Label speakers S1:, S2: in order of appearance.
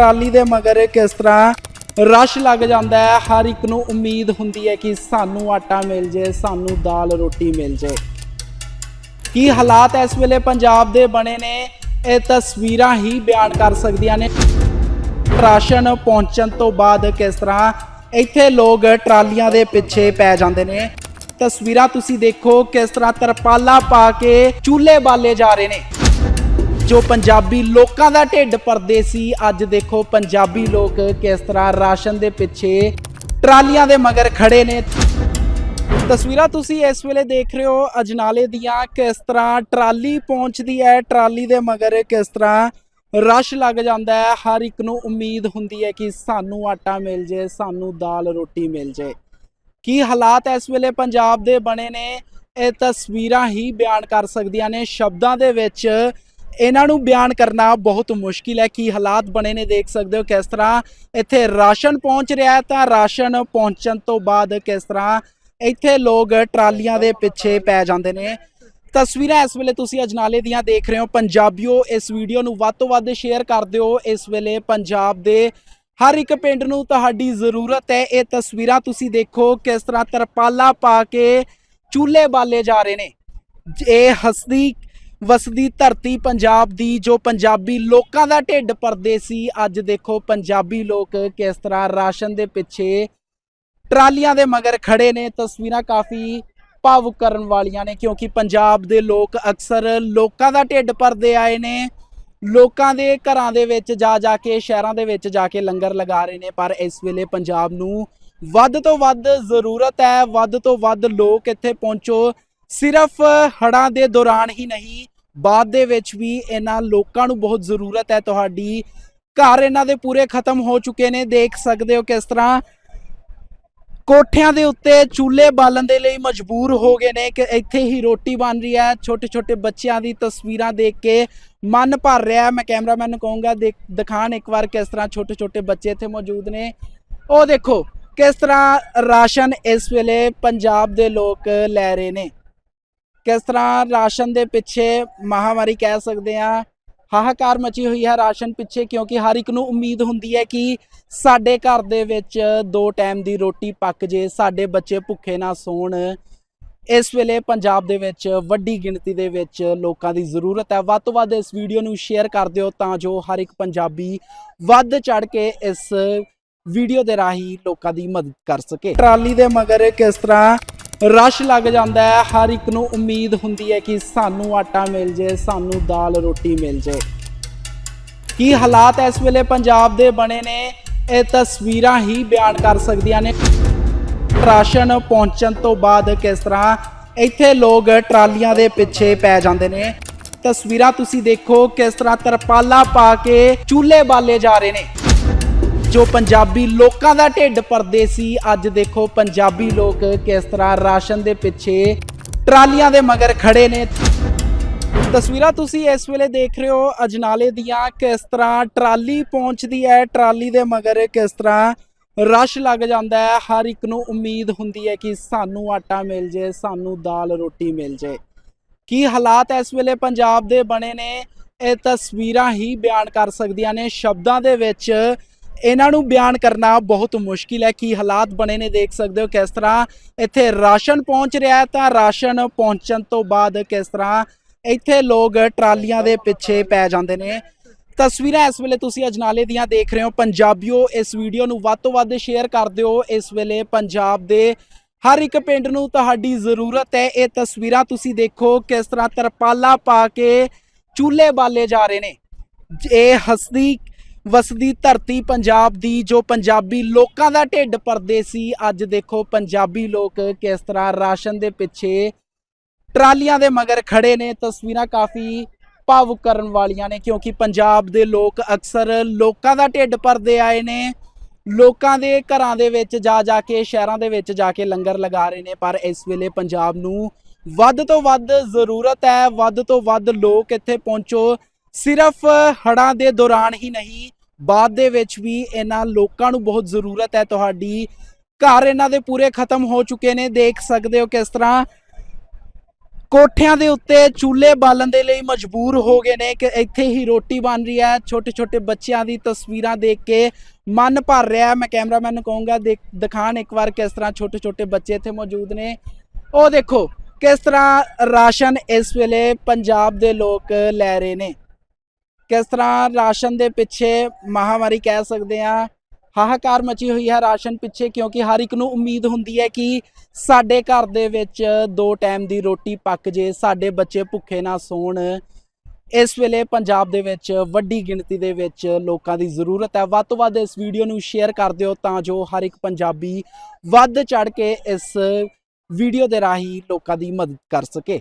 S1: Trolley ਦੇ ਮਗਰ ਕਿਸ ਤਰ੍ਹਾਂ ਰਸ਼ ਲੱਗ ਜਾਂਦਾ ਹੈ? ਹਰ ਇੱਕ ਨੂੰ ਉਮੀਦ ਹੁੰਦੀ ਹੈ ਕਿ ਸਾਨੂੰ ਆਟਾ ਮਿਲ ਜੇ, ਸਾਨੂੰ ਦਾਲ, ਰੋਟੀ ਮਿਲ ਜੇ। ਕੀ ਹਾਲਾਤ ਇਸ ਵੇਲੇ ਪੰਜਾਬ ਦੇ ਬਣੇ ਨੇ? ਇਹ ਤਸਵੀਰਾਂ ਹੀ ਬਿਆਨ ਕਰ ਸਕਦੀਆਂ ਨੇ। ਰਾਸ਼ਨ ਪਹੁੰਚਣ ਤੋਂ ਬਾਅਦ ਕਿਸ ਤਰ੍ਹਾਂ ਇੱਥੇ ਲੋਕ ਟਰਾਲੀਆਂ ਦੇ ਪਿੱਛੇ ਪੈ ਜਾਂਦੇ ਨੇ? ਤਸਵੀਰਾਂ ਤੁਸੀਂ ਦੇਖੋ ਕਿਸ ਤਰ੍ਹਾਂ ਤਰਪਾਲਾ ਪਾ ਕੇ ਚੂਲੇ ਬਾਲੇ ਜਾ ਰਹੇ ਨੇ। ਜੋ ਪੰਜਾਬੀ ਲੋਕਾਂ ਦਾ ਢਿੱਡ ਪਰਦੇ ਸੀ, ਅੱਜ ਦੇਖੋ ਪੰਜਾਬੀ ਲੋਕ ਕਿਸ ਤਰ੍ਹਾਂ ਰਾਸ਼ਨ ਦੇ ਪਿੱਛੇ ਟਰਾਲੀਆਂ ਦੇ ਮਗਰ ਖੜੇ ਨੇ। ਤਸਵੀਰਾਂ ਤੁਸੀਂ ਇਸ ਵੇਲੇ ਦੇਖ ਰਹੇ ਹੋ, ਅਜਨਾਲੇ ਦੀਆਂ ਕਿਸ ਤਰ੍ਹਾਂ ਟਰਾਲੀ ਪਹੁੰਚਦੀ ਹੈ, ਟਰਾਲੀ ਦੇ ਮਗਰ ਕਿਸ ਤਰ੍ਹਾਂ ਰਸ਼ ਲੱਗ ਜਾਂਦਾ ਹੈ, ਹਰ ਇੱਕ ਨੂੰ ਉਮੀਦ ਹੁੰਦੀ ਹੈ ਕਿ ਸਾਨੂੰ ਆਟਾ ਮਿਲ ਜੇ, ਸਾਨੂੰ ਦਾਲ ਰੋਟੀ ਮਿਲ ਜੇ। ਕੀ ਹਾਲਾਤ ਇਸ ਵੇਲੇ ਪੰਜਾਬ ਦੇ ਬਣੇ ਨੇ, ਇਹ ਤਸਵੀਰਾਂ ਹੀ ਬਿਆਨ ਕਰ ਸਕਦੀਆਂ ਨੇ। ਸ਼ਬਦਾਂ ਦੇ ਵਿੱਚ ਇਹਨਾਂ ਨੂੰ ਬਿਆਨ ਕਰਨਾ ਬਹੁਤ ਮੁਸ਼ਕਿਲ ਹੈ। ਕੀ ਹਾਲਾਤ ਬਣੇ ਨੇ ਦੇਖ ਸਕਦੇ ਹੋ ਕਿਸ ਤਰ੍ਹਾਂ ਇੱਥੇ ਰਾਸ਼ਨ ਪਹੁੰਚ ਰਿਹਾ ਹੈ ਤਾਂ ਰਾਸ਼ਨ ਪਹੁੰਚਣ ਤੋਂ ਬਾਅਦ ਕਿਸ ਤਰ੍ਹਾਂ ਇੱਥੇ ਲੋਕ ਟਰਾਲੀਆਂ ਦੇ ਪਿੱਛੇ ਪੈ ਜਾਂਦੇ ਨੇ। ਤਸਵੀਰਾਂ ਇਸ ਵੇਲੇ ਤੁਸੀਂ ਅਜਨਾਲੇ ਦੀਆਂ ਦੇਖ ਰਹੇ ਹੋ। ਪੰਜਾਬੀਓ, ਇਸ ਵੀਡੀਓ ਨੂੰ ਵੱਧ ਤੋਂ ਵੱਧ ਸ਼ੇਅਰ ਕਰ ਦਿਓ। ਇਸ ਵੇਲੇ ਪੰਜਾਬ ਦੇ ਹਰ ਇੱਕ ਪਿੰਡ ਨੂੰ ਤੁਹਾਡੀ ਜ਼ਰੂਰਤ ਹੈ। ਇਹ ਤਸਵੀਰਾਂ ਤੁਸੀਂ ਦੇਖੋ ਕਿਸ ਤਰ੍ਹਾਂ ਤਰਪਾਲਾ ਪਾ ਕੇ ਚੂਲੇ ਬਾਲੇ ਜਾ ਰਹੇ ਨੇ। ਇਹ ਹਸਦੀ ਵਸਦੀ ਧਰਤੀ ਪੰਜਾਬ ਦੀ, ਜੋ ਪੰਜਾਬੀ ਲੋਕਾਂ ਦਾ ਢਿੱਡ ਪਰਦੇ ਸੀ। ਅੱਜ ਦੇਖੋ ਪੰਜਾਬੀ ਲੋਕ ਕਿਸ ਤਰ੍ਹਾਂ ਰਾਸ਼ਨ ਦੇ ਪਿੱਛੇ ਟਰਾਲੀਆਂ ਦੇ ਮਗਰ ਖੜੇ ਨੇ। ਤਸਵੀਰਾਂ ਕਾਫੀ ਭਾਵੁਕ ਕਰਨ ਵਾਲੀਆਂ ਨੇ, ਕਿਉਂਕਿ ਪੰਜਾਬ ਦੇ ਲੋਕ ਅਕਸਰ ਲੋਕਾਂ ਦਾ ਢਿੱਡ ਭਰਦੇ ਆਏ ਨੇ। ਲੋਕਾਂ ਦੇ ਘਰਾਂ ਦੇ ਵਿੱਚ ਜਾ ਜਾ ਕੇ, ਸ਼ਹਿਰਾਂ ਦੇ ਵਿੱਚ ਜਾ ਕੇ ਲੰਗਰ ਲਗਾ ਰਹੇ ਨੇ। ਪਰ ਇਸ ਵੇਲੇ ਪੰਜਾਬ ਨੂੰ ਵੱਧ ਤੋਂ ਵੱਧ ਜ਼ਰੂਰਤ ਹੈ। ਵੱਧ ਤੋਂ ਵੱਧ ਲੋਕ ਇੱਥੇ ਪਹੁੰਚੋ। ਸਿਰਫ ਹੜ੍ਹਾਂ ਦੇ ਦੌਰਾਨ ਹੀ ਨਹੀਂ, ਬਾਅਦ ਦੇ ਵਿੱਚ ਵੀ ਇਹਨਾਂ ਲੋਕਾਂ ਨੂੰ ਬਹੁਤ ਜ਼ਰੂਰਤ ਹੈ ਤੁਹਾਡੀ। ਘਰ ਇਹਨਾਂ ਦੇ ਪੂਰੇ ਖਤਮ ਹੋ ਚੁੱਕੇ ਨੇ, ਦੇਖ ਸਕਦੇ ਹੋ ਕਿਸ ਤਰ੍ਹਾਂ ਕੋਠਿਆਂ ਦੇ ਉੱਤੇ ਚੁੱਲ੍ਹੇ ਬਾਲਣ ਦੇ ਲਈ ਮਜਬੂਰ ਹੋ ਗਏ ਨੇ ਕਿ ਇੱਥੇ ਹੀ ਰੋਟੀ ਬਣ ਰਹੀ ਹੈ। ਛੋਟੇ ਛੋਟੇ ਬੱਚਿਆਂ ਦੀ ਤਸਵੀਰਾਂ ਦੇਖ ਕੇ ਮਨ ਭਰ ਰਿਹਾ ਹੈ। ਮੈਂ ਕੈਮਰਾਮੈਨ ਨੂੰ ਕਹੂੰਗਾ, ਦੇਖ ਦਿਖਾਣ ਇੱਕ ਵਾਰ ਕਿਸ ਤਰ੍ਹਾਂ ਛੋਟੇ ਛੋਟੇ ਬੱਚੇ ਇੱਥੇ ਮੌਜੂਦ ਨੇ। ਉਹ ਦੇਖੋ ਕਿਸ ਤਰ੍ਹਾਂ ਰਾਸ਼ਨ ਇਸ ਵੇਲੇ ਪੰਜਾਬ ਦੇ ਲੋਕ ਲੈ ਰਹੇ ਨੇ। ਕਿਸ ਤਰ੍ਹਾਂ ਰਾਸ਼ਨ ਦੇ ਪਿੱਛੇ ਮਹਾਮਾਰੀ ਕਹਿ ਸਕਦੇ ਆ ਹਾਹਾਕਾਰ ਮਚੀ ਹੋਈ ਹੈ ਰਾਸ਼ਨ ਪਿੱਛੇ ਕਿਉਂਕਿ ਹਰ ਇੱਕ ਨੂੰ ਉਮੀਦ ਹੁੰਦੀ ਹੈ ਕਿ ਸਾਡੇ ਘਰ ਦੇ ਵਿੱਚ ਦੋ ਟਾਈਮ ਦੀ ਰੋਟੀ ਪੱਕ ਜੇ, ਸਾਡੇ ਬੱਚੇ ਭੁੱਖੇ ਨਾ ਸੌਣ। ਇਸ ਵੇਲੇ ਪੰਜਾਬ ਦੇ ਵਿੱਚ ਵੱਡੀ ਗਿਣਤੀ ਦੇ ਵਿੱਚ ਲੋਕਾਂ ਦੀ ਜ਼ਰੂਰਤ ਹੈ। ਵੱਧ ਤੋਂ ਵੱਧ ਇਸ ਵੀਡੀਓ ਨੂੰ ਸ਼ੇਅਰ ਕਰ ਦਿਓ ਤਾਂ ਜੋ ਹਰ ਇੱਕ ਪੰਜਾਬੀ ਵੱਧ ਚੜ ਕੇ ਇਸ ਵੀਡੀਓ ਦੇ ਰਾਹੀਂ ਲੋਕਾਂ ਦੀ ਮਦਦ ਕਰ ਸਕੇ। ਟਰਾਲੀ ਦੇ ਮਗਰ ਕਿਸ ਤਰ੍ਹਾਂ ਰਸ਼ ਲੱਗ ਜਾਂਦਾ ਹੈ, ਹਰ ਇੱਕ ਨੂੰ ਉਮੀਦ ਹੁੰਦੀ ਹੈ ਕਿ ਸਾਨੂੰ ਆਟਾ ਮਿਲ ਜੇ, ਸਾਨੂੰ ਦਾਲ ਰੋਟੀ ਮਿਲ ਜੇ। ਕੀ ਹਾਲਾਤ ਇਸ ਵੇਲੇ ਪੰਜਾਬ ਦੇ ਬਣੇ ਨੇ? ਇਹ ਤਸਵੀਰਾਂ ਹੀ ਬਿਆਨ ਕਰ ਸਕਦੀਆਂ ਨੇ। ਰਾਸ਼ਨ ਪਹੁੰਚਣ ਤੋਂ ਬਾਅਦ ਕਿਸ ਤਰ੍ਹਾਂ ਇੱਥੇ ਲੋਕ ਟਰਾਲੀਆਂ ਦੇ ਪਿੱਛੇ ਪੈ ਜਾਂਦੇ ਨੇ? ਤਸਵੀਰਾਂ ਤੁਸੀਂ ਦੇਖੋ ਕਿਸ ਤਰ੍ਹਾਂ ਤਰਪਾਲਾ ਪਾ ਕੇ ਚੂਲੇ ਬਾਲੇ ਜਾ ਰਹੇ ਨੇ। ਜੋ ਪੰਜਾਬੀ ਲੋਕਾਂ ਦਾ ਢਿੱਡ ਪਰਦੇ ਸੀ, ਅੱਜ ਦੇਖੋ ਪੰਜਾਬੀ ਲੋਕ ਕਿਸ ਤਰ੍ਹਾਂ ਰਾਸ਼ਨ ਦੇ ਪਿੱਛੇ ਟਰਾਲੀਆਂ ਦੇ ਮਗਰ ਖੜੇ ਨੇ। ਤਸਵੀਰਾਂ ਤੁਸੀਂ ਇਸ ਵੇਲੇ ਦੇਖ ਰਹੇ ਹੋ, ਅਜਨਾਲੇ ਦੀਆਂ ਕਿਸ ਤਰ੍ਹਾਂ ਟਰਾਲੀ ਪਹੁੰਚਦੀ ਹੈ, ਟਰਾਲੀ ਦੇ ਮਗਰ ਕਿਸ ਤਰ੍ਹਾਂ ਰਸ਼ ਲੱਗ ਜਾਂਦਾ ਹੈ। ਹਰ ਇੱਕ ਨੂੰ ਉਮੀਦ ਹੁੰਦੀ ਹੈ ਕਿ ਸਾਨੂੰ ਆਟਾ ਮਿਲ ਜੇ, ਸਾਨੂੰ ਦਾਲ ਰੋਟੀ ਮਿਲ ਜੇ। ਕੀ ਹਾਲਾਤ ਇਸ ਵੇਲੇ ਪੰਜਾਬ ਦੇ ਬਣੇ ਨੇ? ਇਹ ਤਸਵੀਰਾਂ ਹੀ ਬਿਆਨ ਕਰ ਸਕਦੀਆਂ ਨੇ। ਸ਼ਬਦਾਂ ਦੇ ਵਿੱਚ ਇਹਨਾਂ ਨੂੰ ਬਿਆਨ ਕਰਨਾ ਬਹੁਤ ਮੁਸ਼ਕਿਲ ਹੈ। ਕੀ ਹਾਲਾਤ ਬਣੇ ਨੇ ਦੇਖ ਸਕਦੇ ਹੋ ਕਿਸ ਤਰ੍ਹਾਂ ਇੱਥੇ ਰਾਸ਼ਨ ਪਹੁੰਚ ਰਿਹਾ ਹੈ ਤਾਂ ਰਾਸ਼ਨ ਪਹੁੰਚਣ ਤੋਂ ਬਾਅਦ ਕਿਸ ਤਰ੍ਹਾਂ ਇੱਥੇ ਲੋਕ ਟਰਾਲੀਆਂ ਦੇ ਪਿੱਛੇ ਪੈ ਜਾਂਦੇ ਨੇ। ਤਸਵੀਰਾਂ ਇਸ ਵੇਲੇ ਤੁਸੀਂ ਅਜਨਾਲੇ ਦੀਆਂ ਦੇਖ ਰਹੇ ਹੋ। ਪੰਜਾਬੀਓ, ਇਸ ਵੀਡੀਓ ਨੂੰ ਵੱਧ ਤੋਂ ਵੱਧ ਸ਼ੇਅਰ ਕਰ ਦਿਓ। ਇਸ ਵੇਲੇ ਪੰਜਾਬ ਦੇ ਹਰ ਇੱਕ ਪਿੰਡ ਨੂੰ ਤੁਹਾਡੀ ਜ਼ਰੂਰਤ ਹੈ। ਇਹ ਤਸਵੀਰਾਂ ਤੁਸੀਂ ਦੇਖੋ ਕਿਸ ਤਰ੍ਹਾਂ ਤਰਪਾਲਾ ਪਾ ਕੇ ਚੂਲੇ ਬਾਲੇ ਜਾ ਰਹੇ ਨੇ। ਇਹ ਹਸਦੀ ਵਸਦੀ ਧਰਤੀ ਪੰਜਾਬ ਦੀ, ਜੋ ਪੰਜਾਬੀ ਲੋਕਾਂ ਦਾ ਢਿੱਡ ਪਰਦੇ ਸੀ। ਅੱਜ ਦੇਖੋ ਪੰਜਾਬੀ ਲੋਕ ਕਿਸ ਤਰ੍ਹਾਂ ਰਾਸ਼ਨ ਦੇ ਪਿੱਛੇ ਟਰਾਲੀਆਂ ਦੇ ਮਗਰ ਖੜੇ ਨੇ। ਤਸਵੀਰਾਂ ਕਾਫੀ ਭਾਵੁਕ ਕਰਨ ਵਾਲੀਆਂ ਨੇ, ਕਿਉਂਕਿ ਪੰਜਾਬ ਦੇ ਲੋਕ ਅਕਸਰ ਲੋਕਾਂ ਦਾ ਢਿੱਡ ਭਰਦੇ ਆਏ ਨੇ। ਲੋਕਾਂ ਦੇ ਘਰਾਂ ਦੇ ਵਿੱਚ ਜਾ ਜਾ ਕੇ, ਸ਼ਹਿਰਾਂ ਦੇ ਵਿੱਚ ਜਾ ਕੇ ਲੰਗਰ ਲਗਾ ਰਹੇ ਨੇ। ਪਰ ਇਸ ਵੇਲੇ ਪੰਜਾਬ ਨੂੰ ਵੱਧ ਤੋਂ ਵੱਧ ਜ਼ਰੂਰਤ ਹੈ। ਵੱਧ ਤੋਂ ਵੱਧ ਲੋਕ ਇੱਥੇ ਪਹੁੰਚੋ। ਸਿਰਫ ਹੜ੍ਹਾਂ ਦੇ ਦੌਰਾਨ ਹੀ ਨਹੀਂ, ਬਾਅਦ ਦੇ ਵਿੱਚ ਵੀ ਇਹਨਾਂ ਲੋਕਾਂ ਨੂੰ ਬਹੁਤ ਜ਼ਰੂਰਤ ਹੈ ਤੁਹਾਡੀ। ਘਰ ਇਹਨਾਂ ਦੇ ਪੂਰੇ ਖਤਮ ਹੋ ਚੁੱਕੇ ਨੇ, ਦੇਖ ਸਕਦੇ ਹੋ ਕਿਸ ਤਰ੍ਹਾਂ ਕੋਠਿਆਂ ਦੇ ਉੱਤੇ ਚੁੱਲ੍ਹੇ ਬਾਲਣ ਦੇ ਲਈ ਮਜਬੂਰ ਹੋ ਗਏ ਨੇ ਕਿ ਇੱਥੇ ਹੀ ਰੋਟੀ ਬਣ ਰਹੀ ਹੈ। ਛੋਟੇ ਛੋਟੇ ਬੱਚਿਆਂ ਦੀ ਤਸਵੀਰਾਂ ਦੇਖ ਕੇ ਮਨ ਭਰ ਰਿਹਾ ਮੈਂ ਕੈਮਰਾਮੈਨ ਨੂੰ ਕਹੂੰਗਾ, ਦੇਖ ਦਿਖਾਣ ਇੱਕ ਵਾਰ ਕਿਸ ਤਰ੍ਹਾਂ ਛੋਟੇ ਛੋਟੇ ਬੱਚੇ ਇੱਥੇ ਮੌਜੂਦ ਨੇ। ਉਹ ਦੇਖੋ ਕਿਸ ਤਰ੍ਹਾਂ ਰਾਸ਼ਨ ਇਸ ਵੇਲੇ ਪੰਜਾਬ ਦੇ ਲੋਕ ਲੈ ਰਹੇ ਨੇ। ਕਿਸ ਤਰ੍ਹਾਂ ਰਾਸ਼ਨ ਦੇ ਪਿੱਛੇ ਮਹਾਮਾਰੀ ਕਹਿ ਸਕਦੇ ਆ ਹਾਹਾਕਾਰ ਮਚੀ ਹੋਈ ਹੈ ਰਾਸ਼ਨ ਪਿੱਛੇ ਕਿਉਂਕਿ ਹਰ ਇੱਕ ਨੂੰ ਉਮੀਦ ਹੁੰਦੀ ਹੈ ਕਿ ਸਾਡੇ ਘਰ ਦੇ ਵਿੱਚ ਦੋ ਟਾਈਮ ਦੀ ਰੋਟੀ ਪੱਕ ਜੇ, ਸਾਡੇ ਬੱਚੇ ਭੁੱਖੇ ਨਾ ਸੌਣ। ਇਸ ਵੇਲੇ ਪੰਜਾਬ ਦੇ ਵਿੱਚ ਵੱਡੀ ਗਿਣਤੀ ਦੇ ਵਿੱਚ ਲੋਕਾਂ ਦੀ ਜ਼ਰੂਰਤ ਹੈ। ਵੱਧ ਤੋਂ ਵੱਧ ਇਸ ਵੀਡੀਓ ਨੂੰ ਸ਼ੇਅਰ ਕਰ ਦਿਓ ਤਾਂ ਜੋ ਹਰ ਇੱਕ ਪੰਜਾਬੀ ਵੱਧ ਚੜ ਕੇ ਇਸ ਵੀਡੀਓ ਦੇ ਰਾਹੀਂ ਲੋਕਾਂ ਦੀ ਮਦਦ ਕਰ ਸਕੇ।